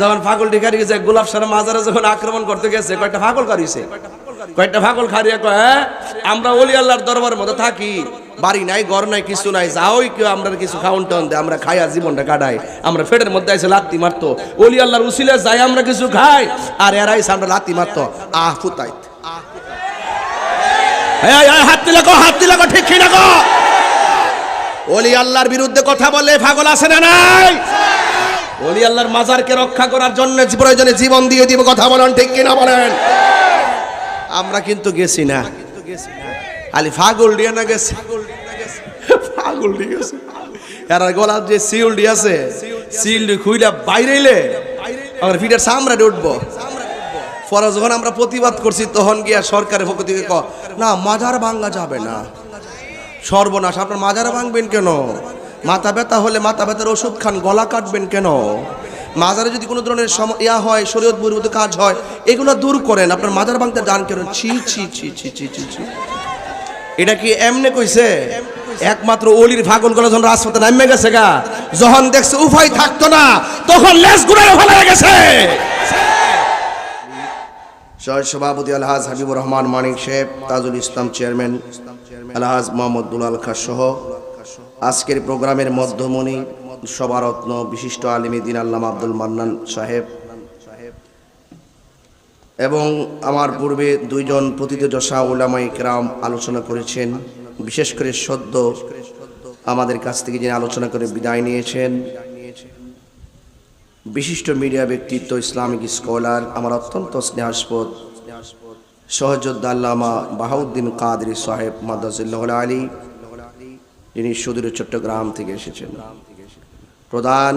যখন ফাগল টিকারি গেছে, গোলাপ সারা মাজারে যখন আক্রমণ করতে গেছে, কয়েকটা ফাগল কারিছে কয়েকটা ফাগল খারিয়ে কয় হ্যাঁ আমরা ওলি আল্লাহর দরবার মধ্যে থাকি। বাড়ি নাই, ঘর নাই, কিছু নাই যাওই কেউ, আমরা কিছু খাউন টাউন দেয়, আমরা খাইয়া জীবনটা কাটাই। আমরা ফেটের মধ্যে এসে লাত্তি মারতো। ওলি আল্লাহর উসিলে যাই, আমরা কিছু খাই, আর এরা এসে আমরা লাত্তি মারতো। আহ, ফুতাইত। হাত দিলে গো হাত দিলে গো ঠিক কিনা ওলি আল্লাহর বিরুদ্ধে কথা বলে পাগল আছে না নাই? ওলি আল্লাহর মাজারকে রক্ষা করার জন্য প্রয়োজনে জীবন দিয়ে দিব, কথা বলেন ঠিক কিনা বলেন? আমরা কিন্তু গেছি না। আলি ফাগল দিয়ে না গেছে। ফাগল দিয়ে গেছে। এরা গলার যে সিউলডি আছে সিউলডি খুইলা বাইরেইলে আমার ফিটার সামরাতে উঠবো। পরে যখন আমরা প্রতিবাদ করছি, তখন গিয়া সরকারের পক্ষ থেকে ক না, মাজার ভাঙ্গা যাবে না। সর্বনাশ, আপনার মাজার ভাঙবেন কেন? মাথা ব্যথা হলে মাথা ব্যথার ওষুধ খান, গলা কাটবেন কেন? মাজারে যদি কোনো ধরনের ইয়া হয়, শরীয়ত বহির্ভূত কাজ হয়, এগুলো দূর করেন। আপনার মাজার ভাঙতে যান কেন? ছি ছি ছি ছি ছি ছি ছি। এটা কি এমনে কইছে? একমাত্র অলির ফাগল গলা যখন রাজপথে নামে গেছে গা, যখন দেখছে উপায় থাকতো না, তখন লেস গুড়ায় ফেলে গেছে। সহ সভাপতি আলহাজ হাবিবুর রহমান মানিক সাহেব, তাজুল ইসলাম চেয়ারম্যান, আলহাজ মোহাম্মদ দুলাল খা সহ আজকের প্রোগ্রামের মধ্যমণি সভারত্ন বিশিষ্ট আলিমী দিন আল্লামা আব্দুল মান্নান সাহেব। এবং আমার পূর্বে দুইজন প্রতিদশা ওলামাই কেরাম আলোচনা করেছেন, বিশেষ করে সদ্য আমাদের কাছ থেকে যিনি আলোচনা করে বিদায় নিয়েছেন। বিশিষ্ট মিডিয়া ব্যক্তিত্ব, ইসলামিক স্কলার, আমার অত্যন্ত স্নেহাস্পদ সহযোদ্ধা আল্লামা বাহাউদ্দিন কাদরি সাহেব মাদাজুল্লাহ আলী। যিনি সুদূর চট্টগ্রাম থেকে এসেছেন। প্রধান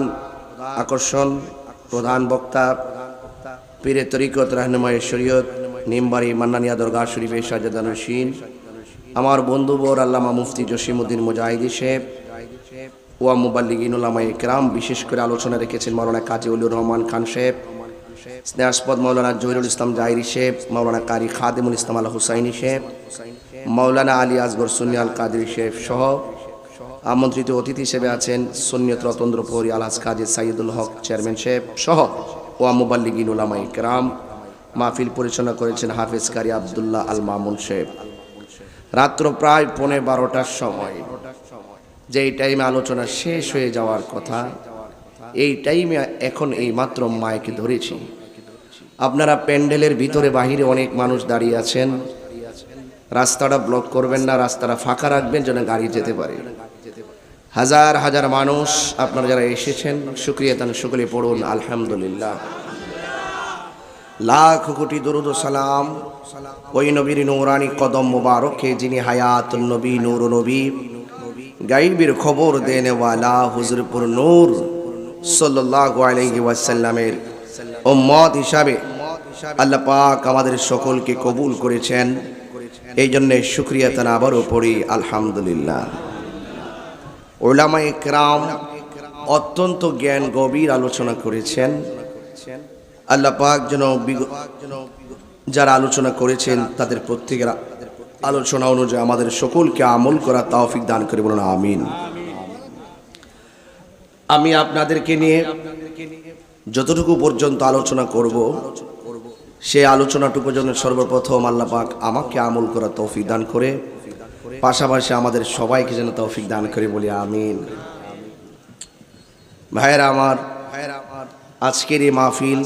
আকর্ষণ, প্রধান বক্তা, পীরে তরিকত রাহনুমায় শরীয়ত নিমবাড়ি মান্নানিয়া দরগা শরীফে শরীফের সাজাদানুসীন আমার বন্ধু বোর আল্লামা মুফতি জসিমুদ্দিন মুজাহিদি সাহেব ওয়া মুবাল্লিগিন উলামায়ে কেরাম বিশেষ করে আলোচনা রেখেছেন মাওলানা কাজী উলুর রহমান খান সাহেব, স্নেহাস্পদ মাওলানা জহিরুল ইসলাম জাহিরি সাহেব, মাওলানা কারি খাদিমুল ইসলাম আল হুসাইনি সাহেব, মাওলানা আলী আসগর সুন্নি আল কাদির সাহেব সহ আমন্ত্রিত অতিথি হিসেবে আছেন সুন্নিয়ত রতন্দ্র পৌরি আলহাজ কাজী সাইদুল হক চেয়ারম্যান সাহেব সহ ওয়া মুবাল্লিগিন উলামায়ে কেরাম, মাহফিল পরিচালনা করেছেন হাফেজ কারি আবদুল্লাহ আল মামুন সাহেব। রাত্র প্রায় পৌনে বারোটার সময়। যেই টাইমে আলোচনা শেষ হয়ে যাওয়ার কথা, এই টাইমে এখন এই মাত্র মাইকে ধরেছি। আপনারা প্যান্ডেলের ভিতরে বাহিরে অনেক মানুষ দাঁড়িয়ে আছেন। রাস্তাটা ব্লক করবেন না, রাস্তাটা ফাঁকা রাখবেন যেন গাড়ি যেতে পারে। হাজার হাজার মানুষ আপনারা যারা এসেছেন, শুক্রিয়া তান শুক্রে পড়ুন, আলহামদুলিল্লাহ। লাখ কোটি দরুদ সালাম ওই নবীর নৌরানি কদম মোবারকে যিনি হায়াতুল নবী নূর নবী, গাইবের খবর দেনেওয়ালা হুজুরপুর নূর সাল্লাল্লাহু আলাইহি ওয়াসাল্লামের উম্মত হিসাবে আল্লাহ পাক আমাদের সকলকে কবুল করেছেন। এই জন্য শুক্রিয়া তান আবারও পড়ি, আলহামদুলিল্লাহ। ওলামায়ে কেরাম অত্যন্ত জ্ঞান, গভীর আলোচনা করেছেন। আল্লাহ পাক যেন যারা আলোচনা করেছেন, তাদের প্রত্যেকের আলোচনা অনুযায়ী আমাদের সকলকে আমল করা তৌফিক দান করে বলুন, আমিন। আমি আপনাদেরকে নিয়ে যতটুকু পর্যন্ত আলোচনা করব, সেই আলোচনাটুকু যেন সর্বপ্রথম আল্লাহ পাক আমাকে আমল করা তৌফিক দান করে পাশাপাশি আমাদের সবাইকে যেন তৌফিক দান করে বলি, আমিন। ভাইয়েরা আমার, আজকের এই মাহফিল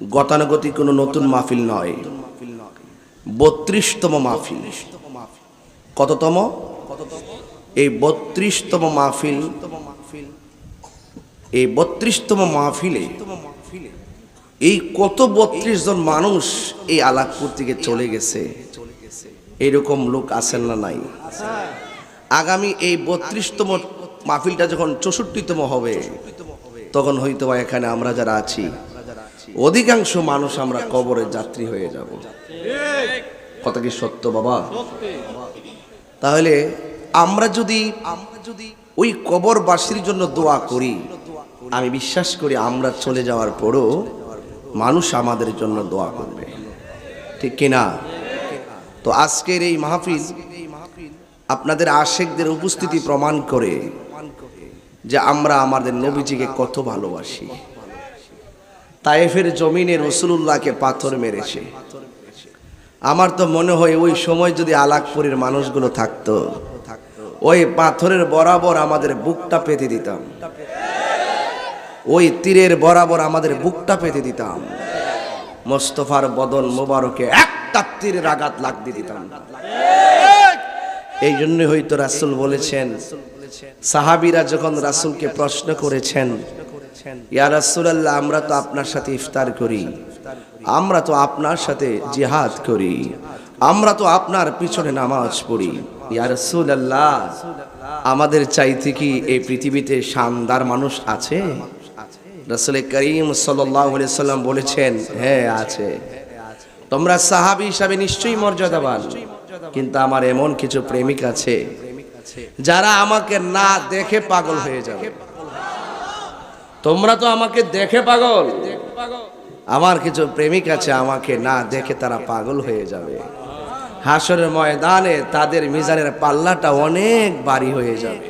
গতানুগতিক কোনো নতুন মাহফিল নয়। বত্রিশতম মাহফিল। কততম? এই বত্রিশতম মাহফিল, এই বত্রিশতম মাহফিলে এই কত বত্রিশ জন মানুষ এই আলাকপুর থেকে চলে গেছে। এরকম লোক আছেন না নাই? আগামী এই বত্রিশতম মাহফিলটা যখন চৌষট্টিতম হবে, তখন হয়তো এখানে আমরা যারা আছি, অধিকাংশ মানুষ আমরা কবরের যাত্রী হয়ে যাব। কথা কি সত্য বাবা? তাহলে আমরা যদি আমরা যদি ওই কবরবাসীর জন্য দোয়া করি, আমি বিশ্বাস করি আমরা চলে যাওয়ার পরও মানুষ আমাদের জন্য দোয়া করবে। ঠিক কিনা? তো আজকের এই মাহফিল আপনাদের আশেকদের উপস্থিতি প্রমাণ করে যে আমরা আমাদের নবীজিকে কত ভালোবাসি। তায়েফের জমিনে রসুলুল্লাহকে পাথর মেরেছে। আমার তো মনে হয় ওই সময় যদি আলাকপুরের মানুষগুলো থাকতো, ওই পাথরের বরাবর আমাদের বুকটা পেতে দিতাম। ওই তীরের বরাবর আমাদের বুকটা পেতে দিতাম। মোস্তফার বদন মোবারকে একটা তীরের আঘাত লাগতে দিতাম। এই জন্য হয়তো রাসূল বলেছেন, সাহাবীরা যখন রাসূলকে প্রশ্ন করেছেন, ইয়া রাসূলুল্লাহ, আমরা তো আপনার সাথে ইফতার করি, আমরা তো আপনার সাথে জিহাদ করি, আমরা তো আপনার পিছনে নামাজ পড়ি। ইয়া রাসূলুল্লাহ, আমাদের চাইতে কি এই পৃথিবীতে শানদার মানুষ আছে? রাসূল করিম সাল্লাম বলেছেন হ্যাঁ আছে। তোমরা সাহাবী হিসাবে নিশ্চয়ই মর্যাদাবান। কিন্তু আমার এমন কিছু প্রেমিক আছে, যারা আমাকে না দেখে পাগল হয়ে যাবে। তোমরা তো আমাকে দেখে পাগল। আমার কিছু প্রেমিক আছে, আমাকে না দেখে তারা পাগল হয়ে যাবে। হাসরের ময়দানে তাদের মিজানের পাল্লাটা অনেক বাড়ি হয়ে যাবে।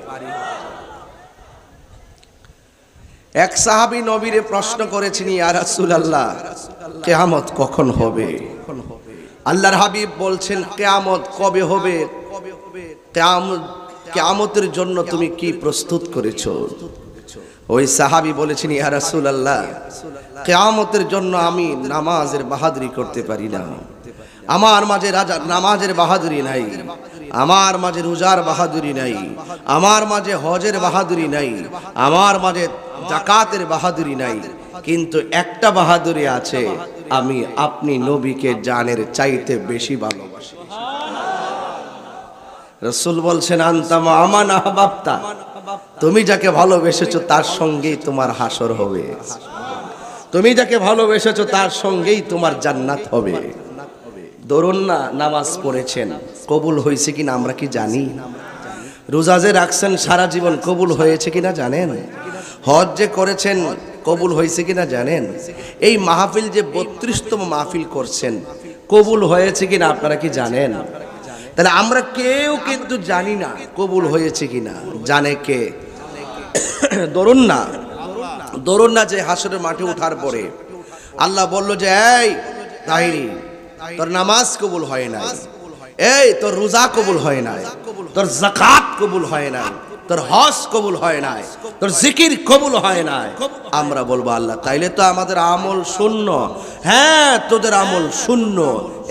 এক সাহাবী নবীরে প্রশ্ন করেছেন, ইয়া রাসূলুল্লাহ, কিয়ামত কখন হবে? আল্লাহর হাবিব বলছেন, কিয়ামত কবে হবে? কিয়ামত, কিয়ামতের জন্য তুমি কি প্রস্তুত করেছ? ওই সাহাবি বলেছেন, ইয়া রাসূলুল্লাহ, কিয়ামতের জন্য আমি নামাজের বাহাদুরি করতে পারি না। আমার মাঝে রাজা, নামাজের বাহাদুরি নাই। আমার মাঝে রোজার বাহাদুরি নাই। আমার মাঝে হজের বাহাদুরি নাই। আমার মাঝে জাকাতের বাহাদুরি নাই। কিন্তু একটা বাহাদুরি আছে, আমি আপনি নবীকে জানের চাইতে বেশি ভালোবাসি। রসুল বলছেন আন্তাম আমান আহবাবতা তুমি যাকে ভালোবেসেছো, তার সঙ্গেই তোমার হাসর হবে। তুমি যাকে ভালোবেসেছো, তার সঙ্গেই তোমার জান্নাত হবে। ধরুন না, নামাজ পড়েছেন। কবুল হয়েছে কিনা আমরা কি জানি? রোজা যে রাখছেন, সারা জীবন কবুল হয়েছে কিনা জানেন? হজ যে করেছেন কবুল হয়েছে কিনা জানেন? এই মাহফিল যে বত্রিশতম মাহফিল করছেন, কবুল হয়েছে কিনা আপনারা কি জানেন? তাহলে আমরা কেউ কিন্তু জানি না কবুল হয়েছে কিনা। জানে কে? ধরুন না ধরুন না যে হাসরের মাঠে ওঠার পরে আল্লাহ বলল যে, এই তাহিরি, তোর নামাজ কবুল হয় নাই। এই তোর রোজা কবুল হয় নাই। তোর জাকাত কবুল হয় নাই। তোর হজ কবুল হয় নাই, তোর জিকির কবুল হয় নাই। আমরা বলব, আল্লাহ, তাইলে তো আমাদের আমল শূন্য। হ্যাঁ তোদের আমল শূন্য।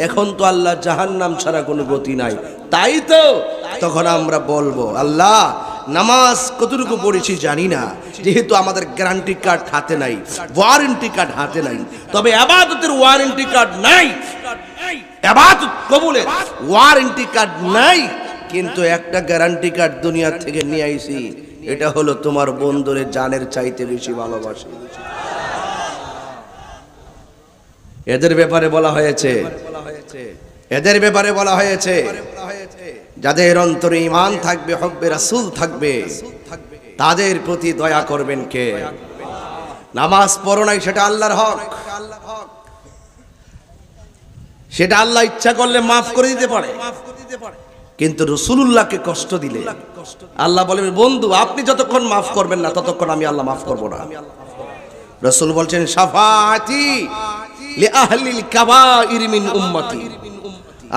এখন তো আল্লাহ জাহান্নাম ছাড়া কোনো গতি নাই। তাই তো তখন আমরা বলব, আল্লাহ, নামাজ কতটুকু পড়েছি জানি না। যেহেতু আমাদের গ্যারান্টি কার্ড হাতে নাই ওয়ারেন্টি কার্ড হাতে নাই। তবে আবাদতের ওয়ারেন্টি কার্ড নাই। আবাদত কবুলের ওয়ারেন্টি কার্ড নাই। কিন্তু একটা গ্যারান্টি কার্ড দুনিয়া থেকে নিয়ে আইছি, এটা হলো তোমার বন্ধুরে জানের চাইতে বেশি ভালোবাসে। এদের ব্যাপারে বলা হয়েছে, এদের ব্যাপারে বলা হয়েছে, যাদের অন্তরে ইমান থাকবে, হব্বে রাসূল থাকবে, তাদের প্রতি দয়া করবেন কে? নামাজ পড়ো নাই, সেটা আল্লাহর হক। সেটা আল্লাহ ইচ্ছা করলে মাফ করে দিতে পারে। কিন্তু রসুলুল্লাহকে কষ্ট দিলে। আল্লাহ বলেন বন্ধু, আপনি যতক্ষণ মাফ করবেন না, ততক্ষণ আমি আল্লাহ মাফ করব না। রসুল বলছেন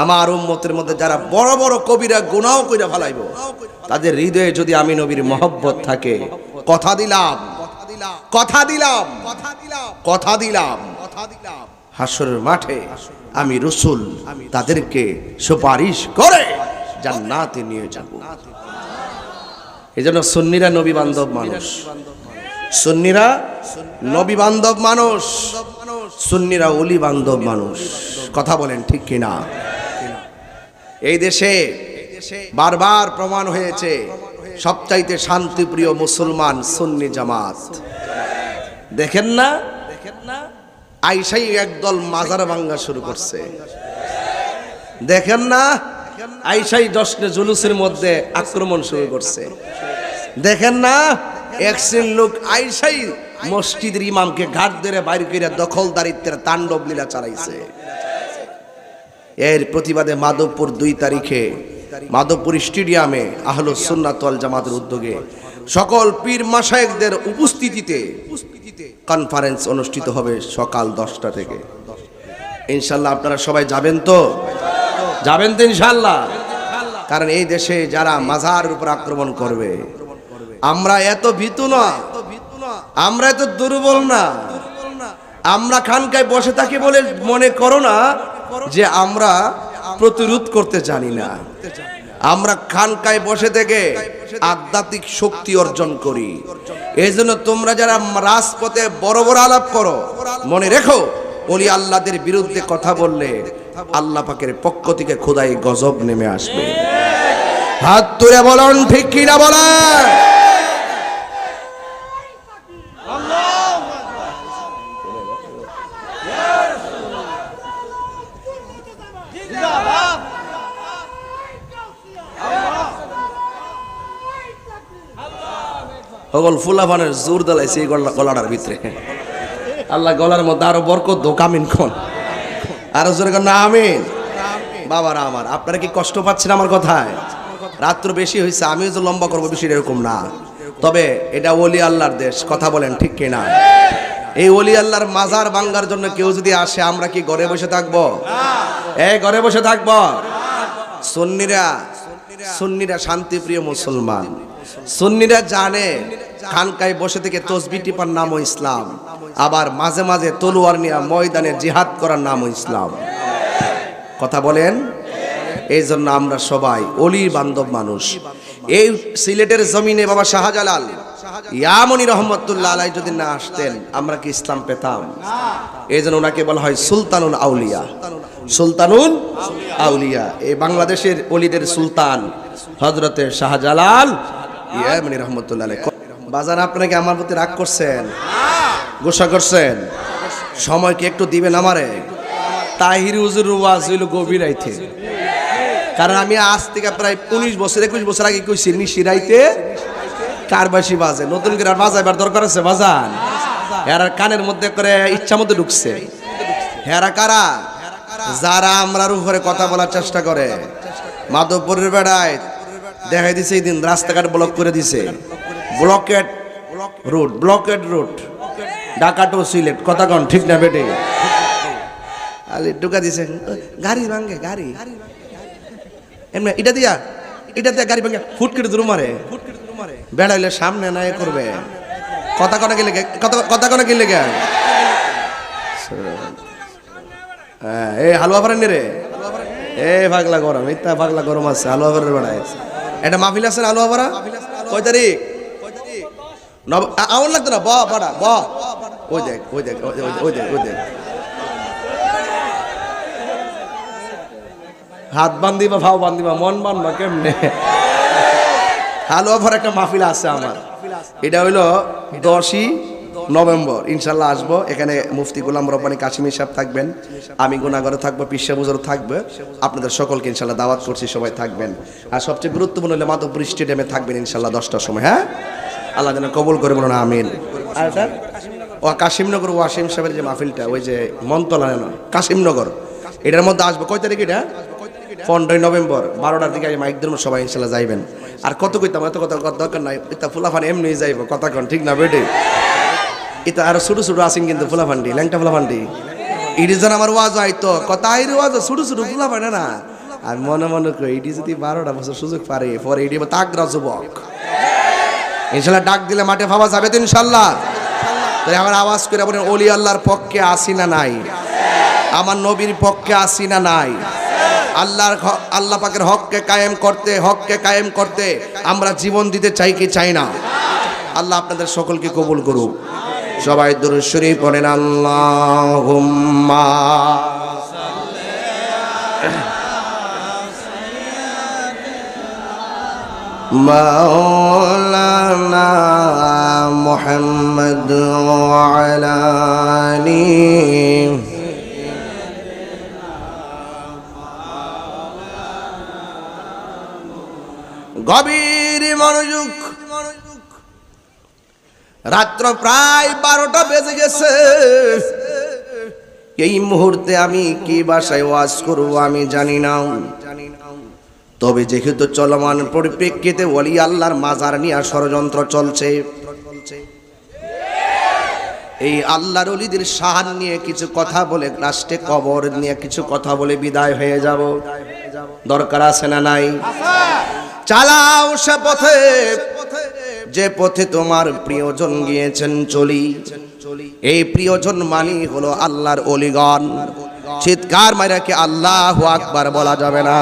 আমার উম্মতের মধ্যে যারা বড় বড় কবিরা গুনাও কইরা ফেলাইব, তাদের হৃদয়ে যদি আমি নবীর মহব্বত থাকে, কথা দিলাম কথা দিলাম কথা দিলাম, হাসরের মাঠে আমি রসুল তাদেরকে সুপারিশ করে। জান্নাতে নিয়ে যাব। এই জন্য সুন্নিরা নবী বান্ধব মানুষ। সুন্নিরা নবী বান্ধব মানুষ। সুন্নিরা অলি বান্ধব মানুষ। কথা বলেন ঠিক কিনা? এই দেশে বারবার প্রমাণ হয়েছে, সবচাইতে শান্তিপ্রিয় মুসলমান সুন্নি জামাত। দেখেন না দেখেন না? আইসাই একদল মাজার ভাঙ্গা শুরু করছে। দেখেন না? আইসাই জশ্নে জুলুসের মধ্যে আক্রমণ শুরু করছে। দেখেন না, এক শ্রেণির লোক আইসাই মসজিদের ইমামকে ঘাট ধরে বাইর করে দখলদারিত্বের তাণ্ডব লীলা চালাইছে। এর প্রতিবাদে মাধবপুর দুই তারিখে মাধবপুর স্টেডিয়ামে আহলো সুন্নাতল জামাতের উদ্যোগে সকল পীর মাসায়েকদের উপস্থিতিতে কনফারেন্স অনুষ্ঠিত হবে সকাল দশটা থেকে। ইনশাল্লাহ আপনারা সবাই যাবেন তো? যাবেন তো ইনশাল্লাহ কারণ এই দেশে যারা মাজার উপর আক্রমণ করবে, আমরা এত ভীতু না। আমরা এত দুর্বল না। আমরা খানকায় বসে থাকি বলে মনে করো না যে আমরা প্রতিরোধ করতে জানি না। আমরা খানকায় বসে থেকে আধ্যাত্মিক শক্তি অর্জন করি। এই জন্য তোমরা যারা রাজপথে বড় বড় আলাপ করো, মনে রেখো ওলি আল্লাহদের বিরুদ্ধে কথা বললে আল্লাহ পাকের পক্ষ থেকে খোদাই গজব নেমে আসবে। হাত তুলে বলুন ঠিক কিনা বলেন? সকল ফুলাফানের জোর দালাইছে এই গলা গলাটার ভিতরে। আল্লাহ গলার মধ্যে আরও বরকত দো কামিন খন আরও না, আমিন। বাবারা আমার, আপনারা কি কষ্ট পাচ্ছেন আমার কথায়? রাত্র বেশি হয়েছে আমিও তো লম্বা করব বেশি এরকম না। তবে এটা ওলি আল্লাহর দেশ, কথা বলেন ঠিক কিনা? এই ওলি আল্লাহর মাজার ভাঙ্গার জন্য কেউ যদি আসে, আমরা কি ঘরে বসে থাকব? এই ঘরে বসে থাকব। সন্নিরা, সুন্নিরা শান্তিপ্রিয় মুসলমান। সুন্নিরা জানে খানকায় বসে থেকে তসবি টিপার নামও ইসলাম। আবার মাঝে মাঝে তলোয়ার নিয়ে ময়দানে জিহাদ করার নামও ইসলাম। কথা বলেন? এই জন্য আমরা সবাই অলির বান্ধব মানুষ। এই সিলেটের জমিনে বাবা শাহজালাল, ইয়ামনি রহমতুল্লাহ আলাই যদি না আসতেন, আমরা কি ইসলাম পেতাম? এই জন্য ওনাকে বলা হয় সুলতানুল আউলিয়া। সুলতানুল আউলিয়া, এই বাংলাদেশের অলিদের সুলতান হজরতে শাহজালাল ইয়ামনি রহমতুল্লাহ বাজার আপনাকে আমার প্রতি রাগ করছেন? গোসা করছেন? সময় কি একটু দিবেন আমারে? তাহির হুজুর ওয়াজ হইল গভীর রাইতে। কারণ আমি আজ থেকে প্রায় উনিশ বছর, একুশ বছর আগে কইছি নিশিরাইতে কারবাসি বাজে? নতুন করে আর বাজাইবার দরকার আছে, বাজান। হেরার কানের মধ্যে করে ইচ্ছা মতো ঢুকছে। হেরা কারা? যারা আমরার উপরে কথা বলার চেষ্টা করে। মাধবপুরের বেড়ায় দেখাই দিছে এই দিন, রাস্তাঘাট ব্লক করে দিছে। Blockade route blockade route Dhaka to Sylhet কথা কন, ঠিক না বেটে? আলে ঢুকা দিছে গাড়ি ভাঙ্গে গাড়ি। এমনি এটা দিয়া এটা দিয়া গাড়ি ভাঙ্গে ফুট করে দূর মারে। বেড়া হইলে সামনে না এ করবে। কথা কনে গেলে কথা কনে গেলে গে হ্যাঁ এই হালুয়া পারেন রে এ পাগলা গরম ইত্যা পাগলা গরম আছে, হালুয়া পারের বেড়ায়। এটা মাহফিল আছে হালুয়া পাড়া? কয় তারিখ? নব আ- আমার লাগতো না? ব বাড়া ব ওই দেখ ওই দেখ দেখ, দেখ হাত বান্ধিবা ভাও বান্ধিবা মন বানবা কেমনে? হালুয়া ভর একটা মাহফিল আছে আমার। এটা হইল দশই নভেম্বর। ইনশাল্লাহ আসব। এখানে মুফতি গোলাম রব্বানি কাশিমি সাহেব থাকবেন। আমি গুণাগরে থাকব পিসা বুজর থাকবে। আপনাদের সকলকে ইনশাল্লাহ দাওয়াত করছি সবাই থাকবেন। আর সবচেয়ে গুরুত্বপূর্ণ হলে মাধবপুর স্টেডিয়ামে থাকবেন ইনশাল্লাহ দশটার সময় হ্যাঁ? আল্লাহ যেন কবুল করে বলুন আমিন। আর এটা ও কাশিমনগর ওয়াসিম সাহেবের যে মাহফিলটা ওই যে মন্তলা না কাশিমনগর। এটার মধ্যে আসব কয় তারিখ এটা? পনেরোই নভেম্বর বারোটার দিকে আমি মাইক ধরবো সবাই ইনশাল্লাহ যাইবেন। আর কত কইতাম এত কথা দরকার নাই এটা ফুলাফান এমনি যাইব কথা কন ঠিক না বেটে? এটা আরও ছোট ছোট আছেন কিন্তু ফুলাফান্ডি ল্যাংটা ফুলাফান্ডি। ইডি যেন আমার ওয়াজ হয়তো কথা আইর ওয়াজ ছোট ছোট ফুলাফান্ডে না। আর মনে মনে করি ইডি যদি বারোটা বছর সুযোগ পারে পরে ইডি তাগরা যুবক। ইনশাল্লাহ ডাক দিলে মাঠে ভাবা যাবে তো ইনশাল্লাহ তাই আমার আওয়াজ করে বলেন অলি আল্লাহর পক্ষে আসি না নাই আমার নবীর পক্ষে আসি না নাই আল্লাহর আল্লাহ পাকের হককে কায়েম করতে হককে কায়েম করতে আমরা জীবন দিতে চাই কি চাই না আল্লাহ আপনাদের সকলকে কবুল করুক সবাই দুরুদ শরীফ পড়েন আল্লাহুম্মা মাওলানা এই মুহূর্তে আমি কি বাসায় ওয়াজ করব আমি জানি না। তবে যেহেতু চলমান পরিপ্রেক্ষিতে ওলি আল্লাহর মাজার নিয়ে ষড়যন্ত্র চলছে। এই আল্লাহর অলিদের সাহান নিয়ে কিছু কথা বলে লাস্টে কবর নিয়ে কিছু কথা বলে বিদায় হয়ে যাব। দরকার আছে না নাই? চালাও সে পথে, যে পথে তোমার প্রিয়জন গিয়েছেন চলি। এই প্রিয়জন মানি হলো আল্লাহর অলিগণ। চিৎকার মাইরাকে আল্লাহ আকবার বলা যাবে না।